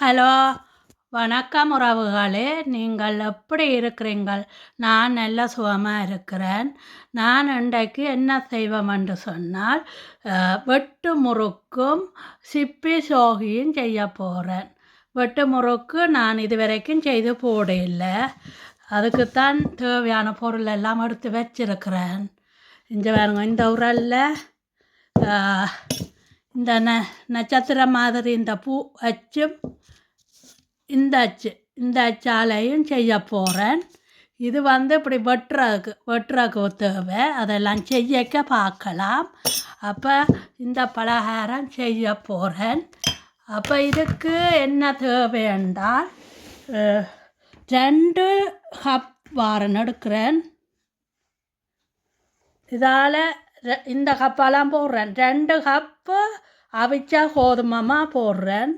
Hello வணக்கம் உறவுகளே. நீங்கள் எப்படி இருக்கிறீங்கள் நான் நல்ல சுகமாக இருக்கிறேன். நான் இன்றைக்கு என்ன செய்வோம் என்று சொன்னால் வெட்டு முறுக்கும் சிப்பி சோகியும் செய்ய போகிறேன் வெட்டு முறுக்கு நான் இதுவரைக்கும் செய்து போடையில்லை அதுக்குத்தான் தேவையான பொருள் எல்லாம் எடுத்து வச்சிருக்கிறேன். இங்கே பாருங்க இந்த உரலில் இந்த ந நட்சத்திரம் மாதிரி இந்த பூ வச்சும் இந்த அச்சு இந்த அச்சாலையும் செய்ய போகிறேன் இது வந்து இப்படி வெட்டுறதுக்கு வெட்டுறதுக்கு தேவை. அதெல்லாம் செய்யக்க பார்க்கலாம். அப்போ இந்த பலகாரம் செய்ய போகிறேன் அப்போ இதுக்கு என்ன தேவை என்றால் ரெண்டு கப் வாரன் எடுக்கிறேன். இதால் இந்த கப்பெல்லாம் போடுறேன். ரெண்டு கப்பு அவிச்சா கோதுமமாக போடுறேன்.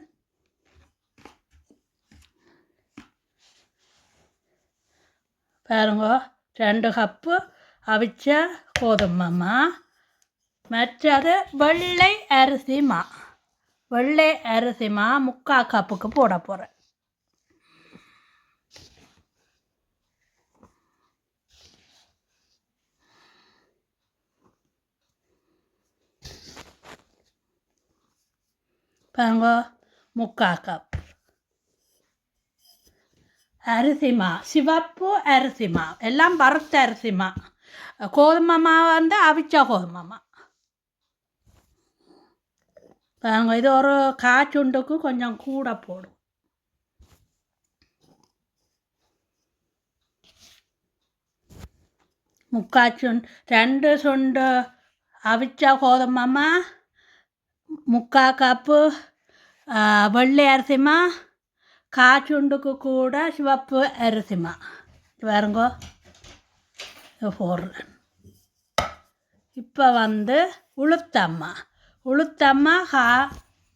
பாருங்க. ரெண்டு கப்பு அவிச்ச கோதுமமா. மற்றது வெள்ளை அரிசிமா. வெள்ளை அரிசிமா முக்கால் கப்புக்கு போட போகிறேன் பாருங்க. முக்கால் கப் அரிசிமா சிவப்பு அரிசிமா எல்லாம் வறுத்த அரிசிமா கோதுமை மாவு வந்து அவிச்ச கோதுமை மா இது ஒரு காச்சுண்டுக்கு கொஞ்சம் கூட போடும் முக்காச்சுண்டு ரெண்டு சுண்டு அவிச்ச கோதுமைமா முக்கா கப்பு வெள்ளை அரிசிமா காச்சுண்டுக்கு கூட சிவப்பு அரிசிமா வேறுங்கோ ஃபோர் போடுறேன் இப்போ வந்து உளுத்தம்மா உளுத்தம்மா கா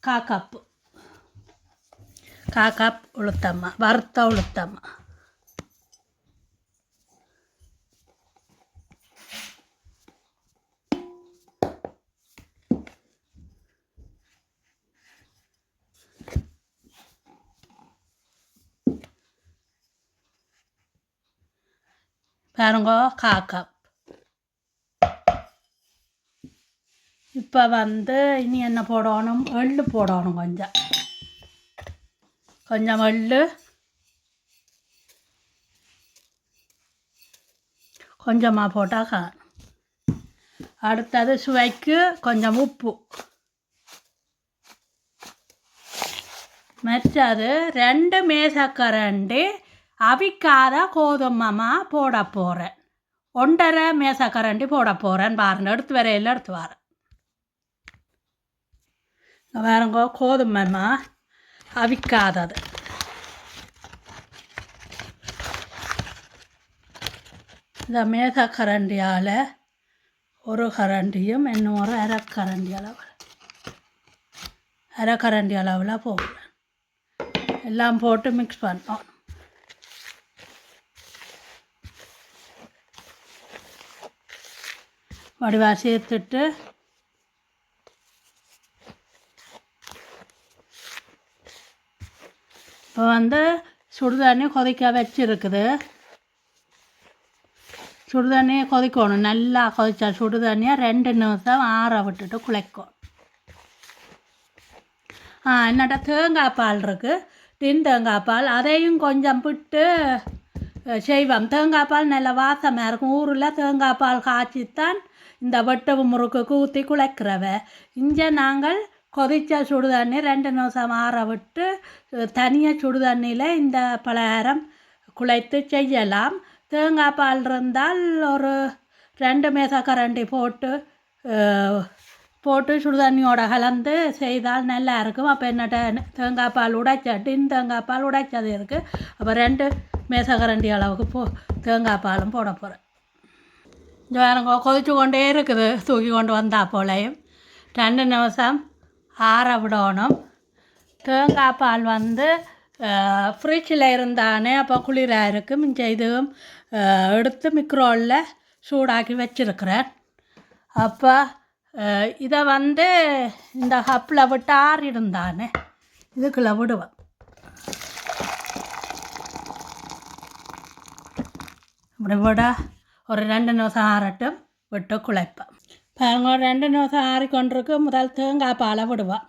கா கப்பு கா கப் உளுத்தம்மா வறுத்த உளுத்தம்மா பாருங்க கா கப் இப்போ வந்து இனி என்ன போடணும் எள்ளு போடணும் கொஞ்சம் கொஞ்சம் எள்ளு கொஞ்சமாக போட்டால் காணும் அடுத்தது சுவைக்கு கொஞ்சம் உப்பு மற்றது ரெண்டு மேசக்கரண்டி அவிக்காத கோதுமமா போட போகிறேன் ஒன்றரை மேசக்கரண்டி போட போகிறேன் பாருங்க. எடுத்து வரையில் எடுத்து வரேன் இங்க பாருங்க கோதுமைமா அவிக்காதது. இந்த மேசக்கரண்டியால் ஒரு கரண்டியும் இன்னொரு அரைக்கரண்டி அளவில். அரைக்கரண்டி அளவில் போடுவேன் எல்லாம் போட்டு மிக்ஸ் பண்ணோம் வடிவா சேர்த்துட்டு இப்போ வந்து சுடுதண்ணி கொதிக்க வச்சுருக்குது. சுடுதண்ணியை கொதிக்கணும். நல்லா கொதிச்சா சுடுதண்ணியை ரெண்டு நிமிஷம் ஆற விட்டுட்டு குழைக்கும். ஆ என்னட்ட தேங்காய் பால் இருக்குது டின் தேங்காய் பால். அதையும் கொஞ்சம் விட்டு செய்வோம். தேங்காய் பால் நல்ல வாசமாக இருக்கும். ஊரில் தேங்காய் பால் காய்ச்சித்தான் இந்த வெட்டவு முறுக்குக்கு ஊற்றி குழைக்கிறவ. இங்கே நாங்கள் கொதிச்ச சுடுதண்ணி ரெண்டு நிமிஷம் ஆற விட்டு தனியாக சுடுதண்ணியில் இந்த பலகாரம் குழைத்து செய்யலாம். தேங்காய் பால் இருந்தால் ஒரு ரெண்டு மேசக்கரண்டி போட்டு போட்டு சுடுதண்ணியோட கலந்து செய்தால் நல்லா இருக்கும். அப்போ என்னட்ட தேங்காய் பால் உடைச்ச டின் தேங்காய் பால் உடைச்சது இருக்குது அப்போ ரெண்டு மேசக்கரண்டி அளவுக்கு போ தேங்காய் பாலும் போட போகிறேன் ஜோரங்கோ கொதிச்சு கொண்டே இருக்குது தூக்கி கொண்டு வந்தா போலையும் ரெண்டு நிமிஷம் ஆற விடணும் தேங்காய் பால் வந்து ஃப்ரிட்ஜில் இருந்தானே அப்போ குளிராக இருக்குது இதுவும் எடுத்து மிக்ரோவில் சூடாக்கி வச்சுருக்கிறேன் அப்போ இதை வந்து இந்த ஹப்பில் விட்டு ஆறிடுந்தானே இதுக்குள்ளே விடுவேன் இப்படி விடா ஒரு ரெண்டு நிமிஷம் ஆறட்டும் விட்டு குழைப்பேன் பாருங்க ஒரு ரெண்டு நிமிஷம் ஆறிக்கொண்டிருக்கு முதல் தேங்காய் பாலை விடுவேன்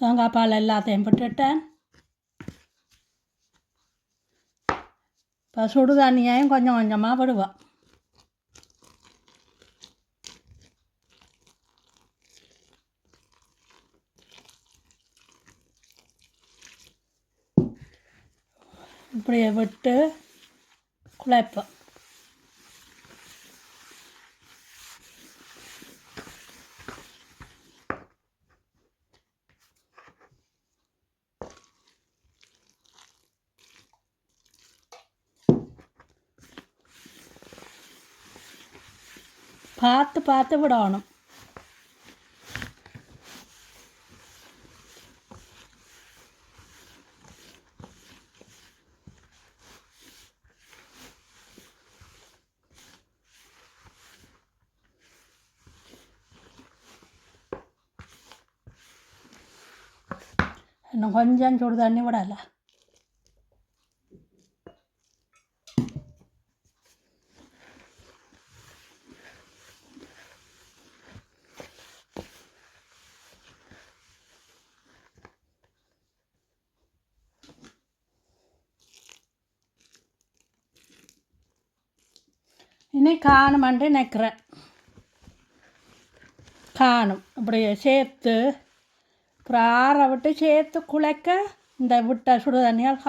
தேங்காய் பால் எல்லாத்தையும் விட்டுட்டேன் இப்போ சுடுதண்ணியையும் கொஞ்சம் கொஞ்சமாக விடுவேன் இப்படியே விட்டு குழைப்பேன் பார்த்து பார்த்து விடணும். இன்னும் கொஞ்சம் சுடு தண்ணி விடலை. இனி காணுமன்ட்டு நிற்கிறேன் காணும். அப்படி சேர்த்து அப்புறம் ஆற விட்டு சேர்த்து குழைக்க இந்த விட்ட சுடு தண்ணியால்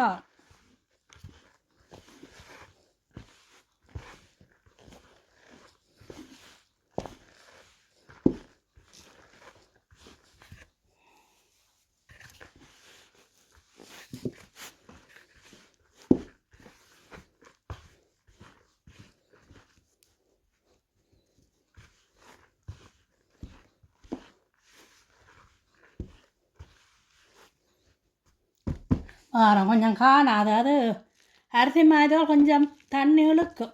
காணும் கொஞ்சம் காணும் அது அரிசி மாதிரி கொஞ்சம் தண்ணி இழுக்கும்.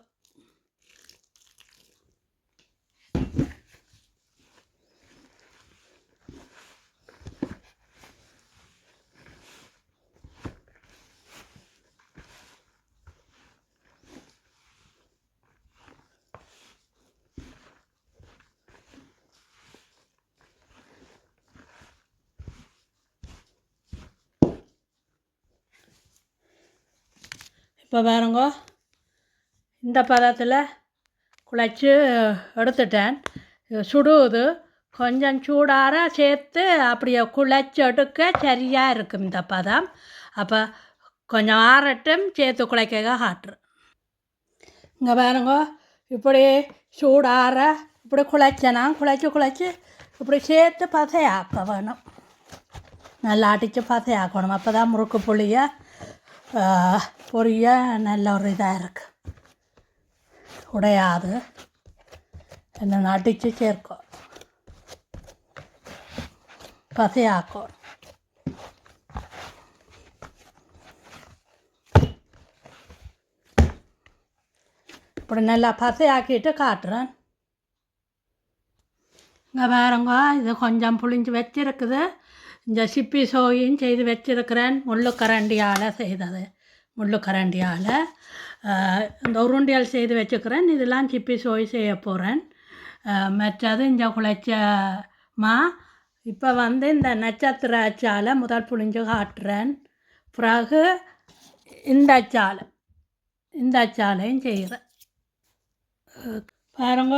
இப்போ பாருங்க இந்த பதத்தில் குழச்சி எடுத்துட்டேன். சுடுவது கொஞ்சம் சூடார சேர்த்து அப்படியே குழைச்சி எடுக்க சரியாக இருக்கும் இந்த பதம். அப்போ கொஞ்சம் ஆறட்டும் சேர்த்து குழைக்க காட்டுறேன் இங்கே பாருங்க இப்படி சூடார இப்படி குழைச்சனா குழைச்சி குழைச்சி இப்படி சேர்த்து பசையாக்க வேணும். நல்லா அடித்து பசையாக்கணும். அப்போ தான் முறுக்கு புளியை பொரிய நல்ல ஒரு இதாக இருக்குது உடையாது. என்ன அடித்து சேர்க்கும் பசையாக்கும் இப்படி நல்லா பசையாக்கிட்டு காட்டுறேன். இங்கே பாருங்க இது கொஞ்சம் புளிஞ்சு வச்சிருக்குது. இந்த சிப்பி சோயும் செய்து வச்சிருக்கிறேன். முள்ளுக்கரண்டியால் செய்தது. முள்ளுக்கரண்டியால் இந்த உருண்டியால் செய்து வச்சுக்கிறேன். இதெல்லாம் சிப்பி சோய் செய்ய போகிறேன் மற்றது இந்த குழைச்சமா இப்போ வந்து இந்த நட்சத்திர அச்சால் முதல் புளிஞ்சு காட்டுறேன். பிறகு இந்த அச்சால் இந்த அச்சாலையும் செய்கிறேன். பாருங்க.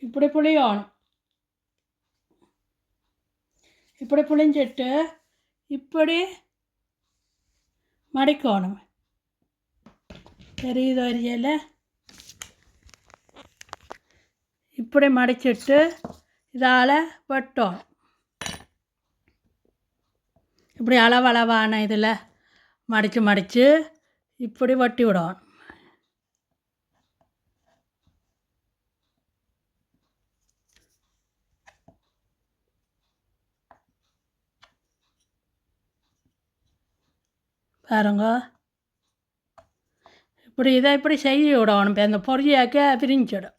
இப்படி புளியணும். இப்படி புளிஞ்சிட்டு இப்படி மடிக்கணும். தெரியுது வரியல இப்படி மடிச்சிட்டு இதால் வெட்டோம் இப்படி அளவளவான இதில் மடித்து மடித்து இப்படி வெட்டி விடணும். பாருங்க. இப்படி இதை இப்படி செய்ய விடணும். இப்போ அந்த பொரியாக்க பிரிஞ்சிடும்.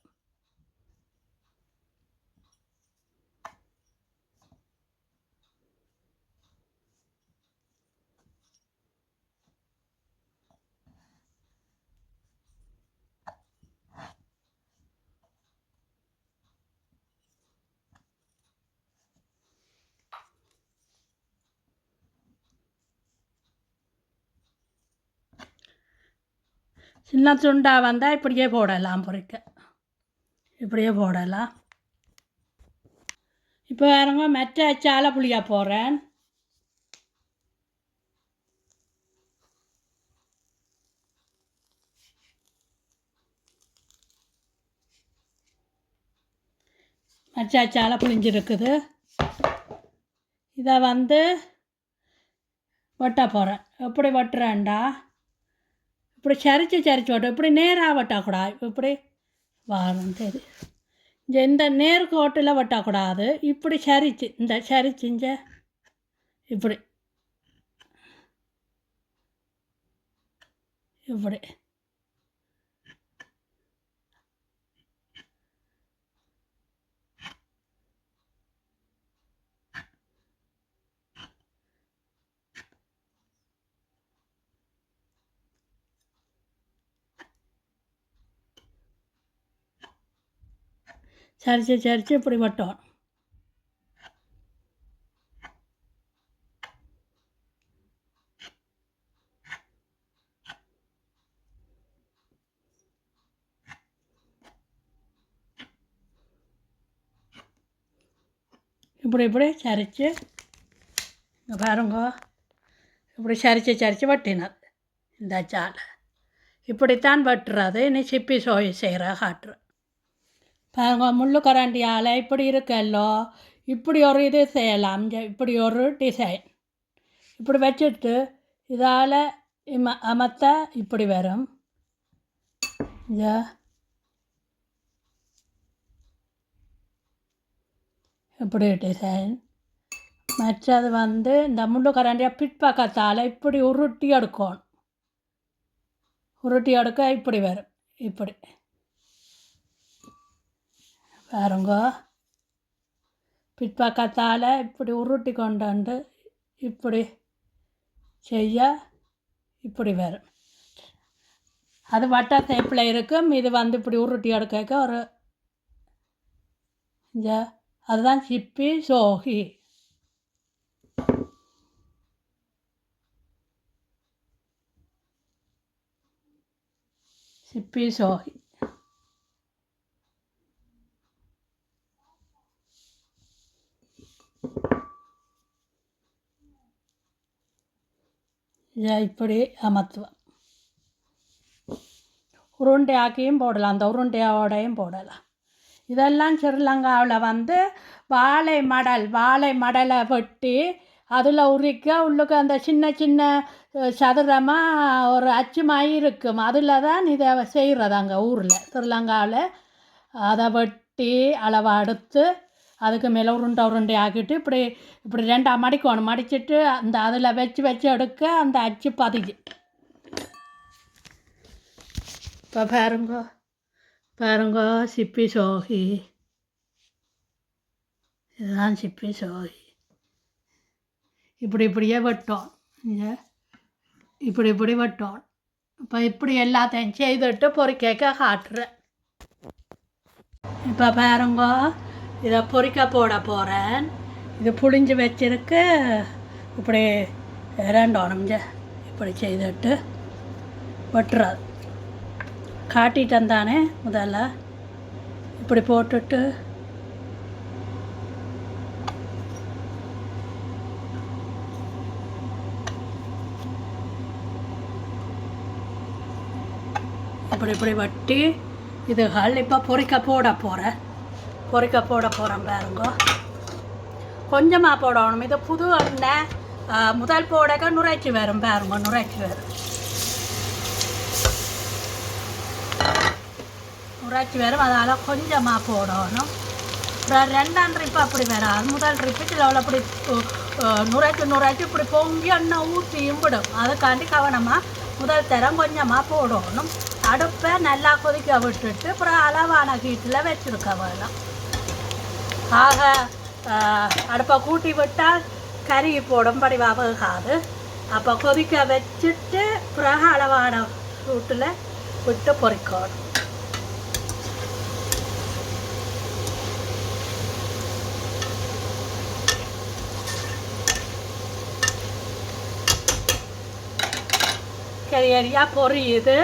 சின்ன துண்டாக வந்தால் இப்படியே போடலாம் பொறிக்க. இப்படியே போடலாம். இப்போ வேறங்க மெச்ச சால புளியா போடுறேன் மச்சாச்சால புளிஞ்சிருக்குது. இதை வந்து வெட்ட போகிறேன் எப்படி வெட்டுறேன்டா? இப்படி சரிச்சு சரிச்சு வெட்டும் இப்படி நேராக வட்டக்கூடாது இப்படி வாரம் சரி இந்த இந்த நேர்கோட்டில் வட்டக்கூடாது. இப்படி சரிச்சு இந்த சரிச்சு இங்க இப்படி. இப்படி. சரிச்சு சரிச்சு இப்படி வெட்டணும் இப்படி இப்படி சரிச்சு. பாருங்க. இப்படி சரிச்சு சரிச்சு வெட்டினது. இந்த சாலை இப்படித்தான் வட்டுறது. இனி சிப்பி சோய் செய்கிற காட்டுறேன் முள்ளு கரண்டியால் இப்படி இருக்கல்லோ. இப்படி ஒரு இது செய்யலாம். இப்படி ஒரு டிசைன் இப்படி வச்சுட்டு இதால் இம அமர்த்த இப்படி வரும். இப்படி டிசைன் மற்றது வந்து இந்த முள்ளு கரண்டியை பிற்பக்கத்தால் இப்படி உருட்டி எடுக்கணும். உருட்டி எடுக்க இப்படி வரும். இப்படி. பாருங்க. பிற்பக்கத்தால் இப்படி உருட்டி கொண்டு வந்து இப்படி செய்ய இப்படி வரும். அது வட்ட ஷேப்பில் இருக்கும். இது வந்து இப்படி உருட்டி எடுக்க ஒரு இந்த அதுதான் சிப்பி சோகி சிப்பி சோகி இதை இப்படி அமர்த்துவேன் உருண்டையாக்கியும் போடலாம். அந்த உருண்டையோடையும் போடலாம். இதெல்லாம் ஸ்ரீலங்காவில் வந்து வாழை மடல் வாழை மடலை வெட்டி அதில் உரிக்க உள்ளுக்கு அந்த சின்ன சின்ன சதுரமாக ஒரு அச்சு மாதிரி இருக்கும். அதில் தான் இதை செய்கிறது அங்கே ஊரில். ஸ்ரீலங்காவில் அதை வெட்டி அளவை அடுத்து அதுக்கு மேலே உருண்டை உருண்டை ஆக்கிட்டு இப்படி இப்படி ரெண்டாக மடிக்கணும். மடிச்சிட்டு அந்த அதில் வச்சு வச்சு எடுக்க அந்த அச்சு பதிஞ்சு இப்போ பாருங்க பாருங்க சிப்பி சோகி. இதுதான் சிப்பி சோகி. இப்படி இப்படியே வெட்டோம். இப்படி இப்படி வெட்டோம். இப்போ இப்படி எல்லாத்தையும் செய்துட்டு பொறிக்க காட்டுறேன். இப்போ பாருங்க இதை பொறிக்க போட போகிறேன் இது புளிஞ்சு வச்சிருக்கு. இப்படி இரண்டோணும் இங்க இப்படி செய்துட்டு வெட்டுறது. காட்டிட்டேன் தானே முதல்ல. இப்படி போட்டுட்டு இப்படி இப்படி வட்டி இதுகள் இப்போ பொறிக்க போட போகிறேன் பொறிக்க போட போகிறோம் பாருங்க. கொஞ்சமாக போடணும். இது புது எண்ணெய் முதல் போடக்க நுரைச்சி வரும் பாருங்க நுரைச்சி வரும். நுரைச்சி வரும் அதால் கொஞ்சமாக போடணும். அப்புறம் ரெண்டாம் ட்ரிப்பு அப்படி வராது. முதல் ட்ரிப்பு சில அப்படி நுரைச்சி நுரைச்சி இப்படி பொங்கி எண்ணெய் ஊற்றியும் விடும். அதுக்காண்டி கவனமாக முதல் தரம் கொஞ்சமாக போடணும். அடுப்பை நல்லா கொதிக்க விட்டுட்டு அப்புறம் அளவான ஹீட்டில் வச்சுருக்க வேணும் ஆக அடுப்பை கூட்டி விட்டால் கறி இப்போ படி வேகாது அப்போ கொதிக்க வச்சுட்டு பிறகு அளவான சூட்டில் விட்டு பொரிக்கணும் கரியறியாக பொரியுது.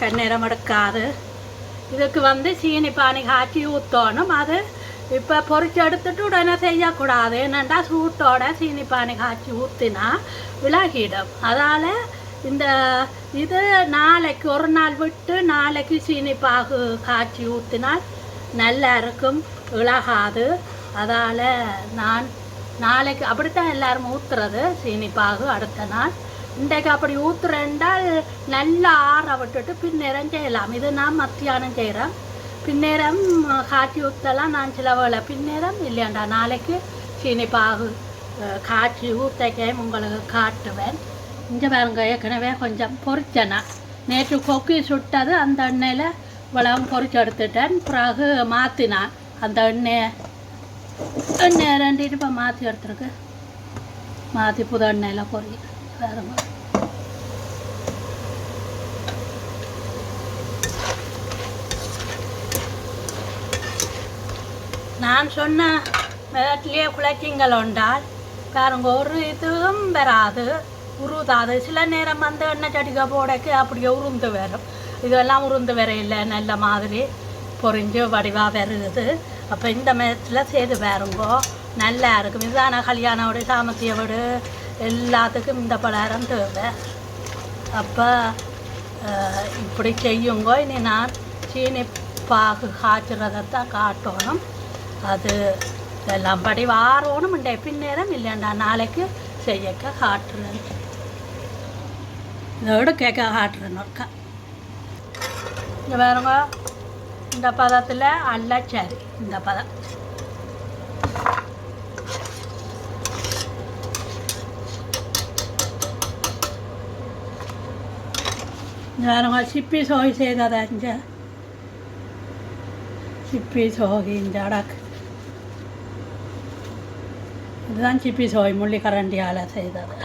கண்ணேரம் எடுக்காது. இதுக்கு வந்து சீனி பானி காய்ச்சி ஊற்றணும் அது இப்போ பொறிச்சு எடுத்துட்டு உடனே செய்யக்கூடாது என்னண்டா சூட்டோட சீனி காய்ச்சி ஊற்றினா விலகிடும் அதால் இந்த இது நாளைக்கு ஒரு நாள் விட்டு நாளைக்கு சீனி பாகு காய்ச்சி ஊற்றினால் நல்லா இருக்கும் இழகாது அதால் நான் நாளைக்கு அப்படித்தான் எல்லாரும் ஊற்றுறது சீனி பாகு அடுத்த நாள் இன்றைக்கு அப்படி ஊற்றுறேன்டால் நல்லா ஆற விட்டுட்டு பின்னேரம் செய்யலாம் இது நான் மத்தியானம் செய்கிறேன் பின்னேரம் காய்ச்சி ஊற்றலாம் நான் சில பின்னேரம் இல்லையாண்டா நாளைக்கு சீனி பாகு காய்ச்சி ஊற்றக்கே உங்களுக்கு காட்டுவேன் இங்கே பாருங்க ஏற்கனவே கொஞ்சம் பொறிச்சேனா நேற்று கொக்கி சுட்டது அந்த எண்ணெயில் இவ்வளவும் பொறிச்சு எடுத்துட்டேன் பிறகு மாற்றினான் அந்த எண்ணெயை எண்ணெய் ரெண்டு இப்போ மாற்றி எடுத்துருக்கு மாற்றி புது எண்ணெயில் பொறி பாருங்க நான் சொன்ன மெதட்லேயே குலைச்சிங்கள் உண்டால் பாருங்க ஒரு இதுவும் வராது. உருதாது. சில நேரம் வந்து எண்ணெய் செடிக்க போடக்கு அப்படியே உருந்து வரும். இதெல்லாம் உருந்து வர இல்லை. நல்ல மாதிரி பொறிஞ்சு வடிவாக வருது. அப்போ இந்த மேத்தில் செய்து பாருங்கோ. நல்லா இருக்கும். இதுதான கல்யாண வீடு சாமத்திய வீடு எல்லாத்துக்கும் இந்த பலகாரம் தேவை. அப்போ இப்படி செய்யுங்கோ. இனி நான் சீனி பாகு காய்ச்சுறதைத்தான் காட்டணும். அது எல்லாம் படி வாரோணும் இந்த பின்னேரம் இல்லைண்டா நாளைக்கு செய்யக்க காட்டுறேன் இதோட கேட்க காட்டுறேன் ஒருக்கா இங்கே பாருங்க இந்த பதத்தில் அல்ல சரி இந்த பதம் ഞാനങ്ങ സിപ്പി സോയി ചെയ്തതാ ഇഞ്ച சிப்பி சோகி இந்த அடக்கு இதுதான் சிப்பி சோய் முள்ளி கரண்டியால் செய்தது.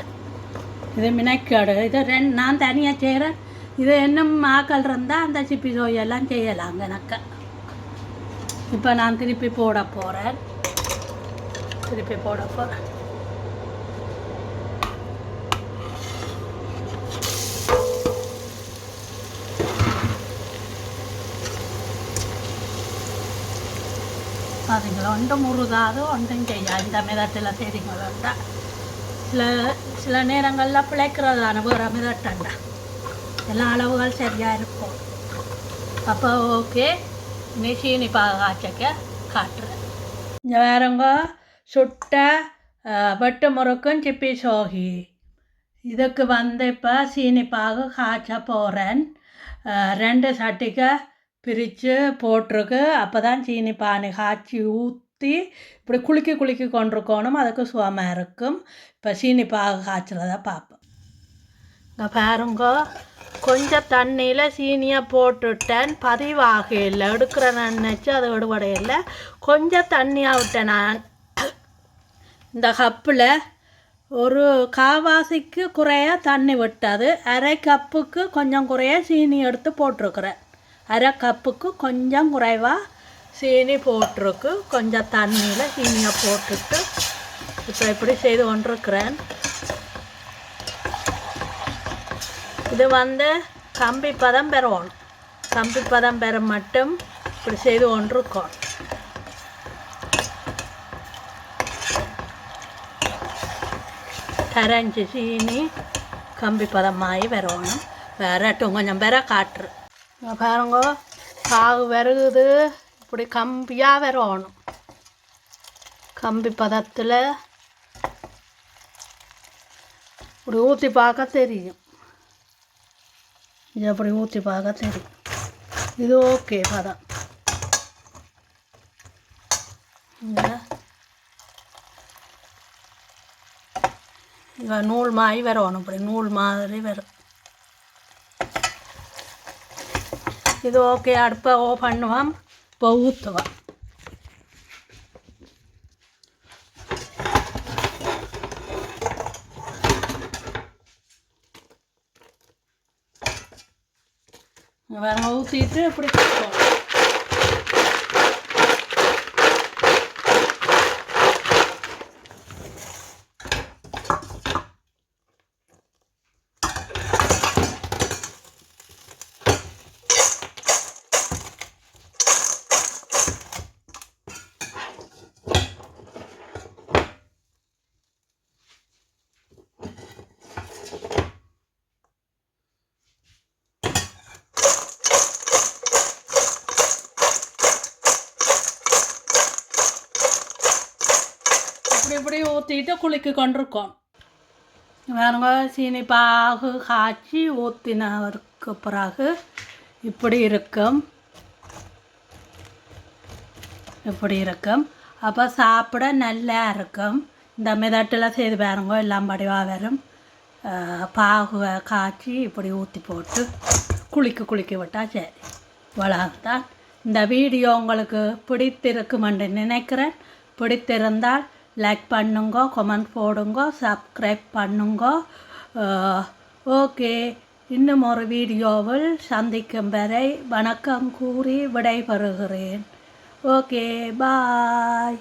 இது மினக்காடு. இது ரெண் நான் தனியாக செய்கிறேன் இது இன்னும் ஆக்கள் இருந்தால் அந்த சிப்பி சோயெல்லாம் செய்யலாம் செய்யலாங்க எனக்கு. இப்போ நான் திருப்பி போட போகிறேன் திருப்பி போட போகிறேன் அதுங்களை ஒன்று முருகாது ஒன்றும் செய்யாது. இந்த மிதட்டில் செய்திங்களா சில சில நேரங்களில் பிழைக்கிறதான வேறு மிதட்டண்டா எல்லா அளவுகள் சரியாக இருக்கும். அப்போ ஓகே மிஷினி பாகாச்சக்க காட்டுறேன். இங்கே வேறங்க சுட்ட வெட்டு முறுக்கும் சிப்பி சோகி. இதுக்கு வந்து இப்போ சீனி பாகு காய்ச்ச போகிறேன் ரெண்டு சட்டிக்கு பிரித்து போட்டிருக்கு. அப்போ தான் சீனி பானி காய்ச்சி ஊற்றி இப்படி குலுக்கி குலுக்கி கொண்டிருக்கணும். அதுக்கு சுகமாக இருக்கும். இப்போ சீனி பாகு காய்ச்சறத பார்ப்போம் இங்கே பாருங்க கொஞ்சம் தண்ணியில் சீனியை போட்டுட்டேன். பதிவாக இல்லை எடுக்கிற நினச்சி அது விடுபடையில்லை கொஞ்சம் தண்ணியாக விட்டேன் நான். இந்த கப்பில் ஒரு காவாசிக்கு குறைய தண்ணி விட்டது. அரை கப்புக்கு கொஞ்சம் குறைய சீனி எடுத்து போட்டிருக்கிறேன். அரை கப்புக்கு கொஞ்சம் குறைவாக சீனி போட்டிருக்கு. கொஞ்சம் தண்ணியில் சீனியை போட்டுட்டு இப்போ இப்படி செய்து கொண்டிருக்கிறேன். இது வந்து கம்பி பதம் பெறணும் கம்பி பதம் பெற மட்டும் இப்படி செய்து கொண்டிருக்கோம். கரைஞ்சி சீனி கம்பி பதமாகி வரணும் வேறட்டும் கொஞ்சம் பெற காட்டுரு பாருங்க பாகு விறகுது இப்படி கம்பியாக விரவணும் கம்பி பதத்தில் இப்படி ஊற்றி பார்க்க தெரியும் இது அப்படி ஊற்றி பார்க்க தெரியும் இது ஓகே பதம் இங்கே இங்கே நூல் மாதிரி வரணும் இப்படி நூல் மாதிரி வரும் இது ஓகே அடுப்பை ஓ பண்ணுவோம் இப்போ ஊற்றுவோம் வேற ஊற்றிட்டு இப்படி கொடுப்போம் இப்படி இப்படி ஊற்றிட்டு குளிக்க கொண்டிருக்கோம் பாருங்க சீனி பாகு காய்ச்சி ஊற்றினதுக்கு பிறகு இப்படி இருக்கும். இப்படி இருக்கும். அப்போ சாப்பிட நல்லா இருக்கும். இந்த மிதட்டில் செய்து பாருங்க எல்லாம் படிவாக வரும். பாகுவை காய்ச்சி இப்படி ஊற்றி போட்டு குளிக்க குளிக்க விட்டால் சரி. வளர்த்தான் இந்த வீடியோ உங்களுக்கு பிடித்திருக்குமென்று நினைக்கிறேன். பிடித்திருந்தால் லைக் பண்ணுங்க கமெண்ட் போடுங்க சப்ஸ்கிரைப் பண்ணுங்க. ஓகே. இன்னும் ஒரு வீடியோவில் சந்திக்கும் வரை வணக்கம் கூறி விடைபெறுகிறேன். Okay bye